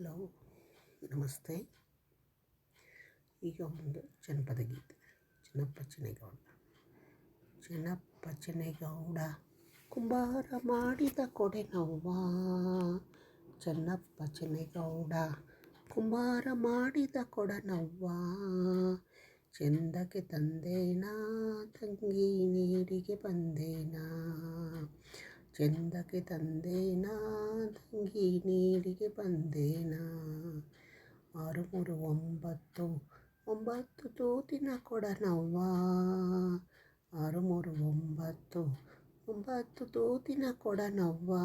Hello, ನಮಸ್ತೆ. ಈಗ ಒಂದು ಜನಪದ ಗೀತೆ. ಚೆನ್ನಪ್ಪ ಚೆನ್ನೇಗೌಡ ಚೆನ್ನಪ್ಪ ಚೆನ್ನೇಗೌಡ ಕುಂಬಾರ ಮಾಡಿದ ಕೊಡೆ ನೋವ. ಚೆನ್ನಪ್ಪ ಚೆನ್ನೇಗೌಡ ಕುಂಬಾರ ಮಾಡಿದ ಕೊಡನವ್ವ ಚಂದಕ್ಕೆ ತಂದೇನಾ, ತಂಗಿ ನೀರಿಗೆ ಬಂದೇನಾ. ಚೆಂದಕ್ಕೆ ತಂದೇನಾ? ತಂಗಿ ನೀರಿಗೆ ಬಂದೇನಾ? ಆರು ಮೂರು ಒಂಬತ್ತು ಒಂಬತ್ತು ತೂತಿನ ಕೊಡನವ್ವ. ಆರು ಮೂರು ಒಂಬತ್ತು ಒಂಬತ್ತು ತೂತಿನ ಕೊಡನವ್ವ.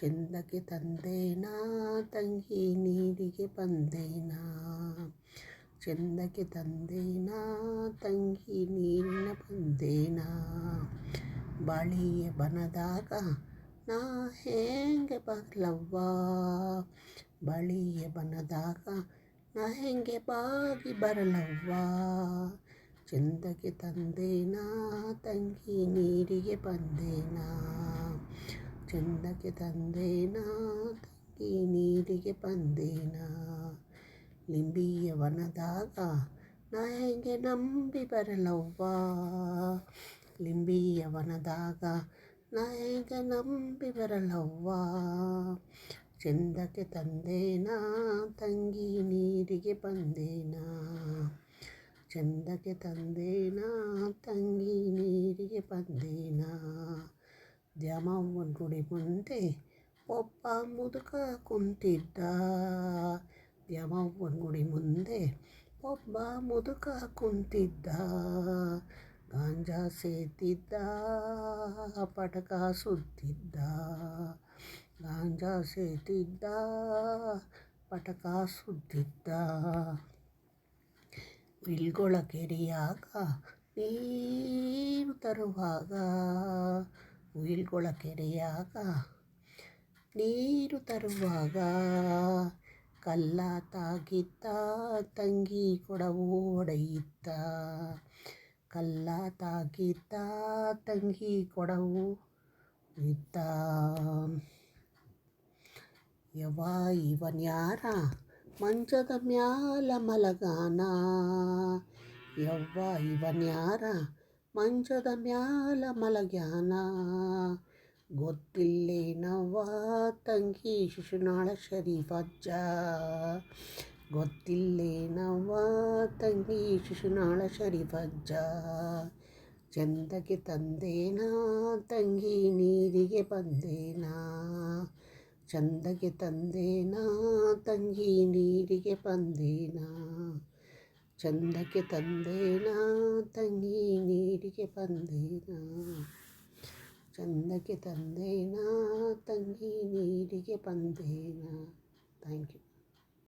ಚೆಂದಕ್ಕೆ ತಂದೇನಾ? ತಂಗಿ ನೀರಿಗೆ ಬಂದೇನಾ? ಚೆಂದಕ್ಕೆ ತಂದೇನಾ? ತಂಗಿ ನೀರಿನ ಬಂದೇನಾ? ಬಳಿಯ ಬನದಾಗ ನಾ ಹೇಗೆ ಬರಲವ್ವ ಬಳಿಯ ಬನದಾಗ ನಾ ಹೆಂಗೆ ಬಾಗಿ ಬರಲವ್ವ ಚೆಂದಕ್ಕೆ ತಂದೇನಾ ತಂಗಿ ನೀರಿಗೆ ಬಂದೇನಾ ಚೆಂದಕ್ಕೆ ತಂದೇನಾ ತಂಗಿ ನೀರಿಗೆ ಬಂದೇನಾ ಲಿಂಬಿಯ ವನದಾಗ ನಾ ಹೆಂಗೆ ನಂಬಿ ಬರಲವ್ವ ಲಿಂಬಿಯ ವನದಾಗ ನಾ ನಂಬಿ ಬರಲವ್ವ ಚೆಂದಕ್ಕೆ ತಂದೇನಾ, ತಂಗಿ ನೀರಿಗೆ ಬಂದೇನಾ. ಚೆಂದಕ್ಕೆ ತಂದೇನಾ, ತಂಗಿ ನೀರಿಗೆ ಬಂದೇನಾ. ದ್ಯಾಮವ್ವನ ಗುಡಿ ಮುಂದೆ ಒಬ್ಬ ಮುದುಕ ಕುಂತಿದ್ದ. ದ್ಯಾಮವ್ವನ ಗುಡಿ ಮುಂದೆ ಒಬ್ಬ ಮುದುಕ ಕುಂತಿದ್ದ. ಗಾಂಜಾ ಸೇತಿದ್ದ ಪಟಕ ಸುತ್ತಿದ್ದ ಗಾಂಜಾ ಸೇತಿದ್ದ ಪಟಕ ಸುತ್ತಿದ್ದ ಇಲ್ಗೊಳ ಕೆರೆಯಾಗ, ನೀರು ತರುವಾಗ ಉಯಿಲ್ಗೊಳ ಕೆರೆಯಾಗ, ನೀರು ತರುವಾಗ ಕಲ್ಲ ತಾಗಿದ್ದ ತಂಗಿ ಕೊಡವು ಒಡೆಯಿದ್ದ. ಕಲ್ಲ ತಾಗಿದ್ದ ತಂಗಿ ಕೊಡವು ಇತ್ತ. ಯವ ಇವನ್ಯಾರ ಮಂಚದ ಮ್ಯಾಲ ಮಲಗಾನ. ಯವ್ವ ಇವನ್ಯಾರ ಮಂಚದ ಮ್ಯಾಲ ಮಲಗ್ಯಾನ. ಗೊತ್ತಿಲ್ಲೇನವ್ವ, ತಂಗಿ ಶಿಶುನಾಳ ಶರೀಫಜ್ಜ. ಗೊತ್ತಿಲ್ಲೇನವ್ವ ತಂಗಿ ಶಿಶುನಾಳ ಶರೀಫಜ್ಜ. ಚಂದಕ್ಕೆ ತಂದೇನಾ, ತಂಗಿ ನೀರಿಗೆ ಬಂದೇನಾ. ಚಂದಕ್ಕೆ ತಂದೇನಾ, ತಂಗಿ ನೀರಿಗೆ ಬಂದೇನಾ. ಚಂದಕ್ಕೆ ತಂದೇನಾ, ತಂಗಿ ನೀರಿಗೆ ಬಂದೇನಾ. ಚಂದಕ್ಕೆ ತಂದೇನಾ, ತಂಗಿ ನೀರಿಗೆ ಬಂದೇನಾ. Thank you.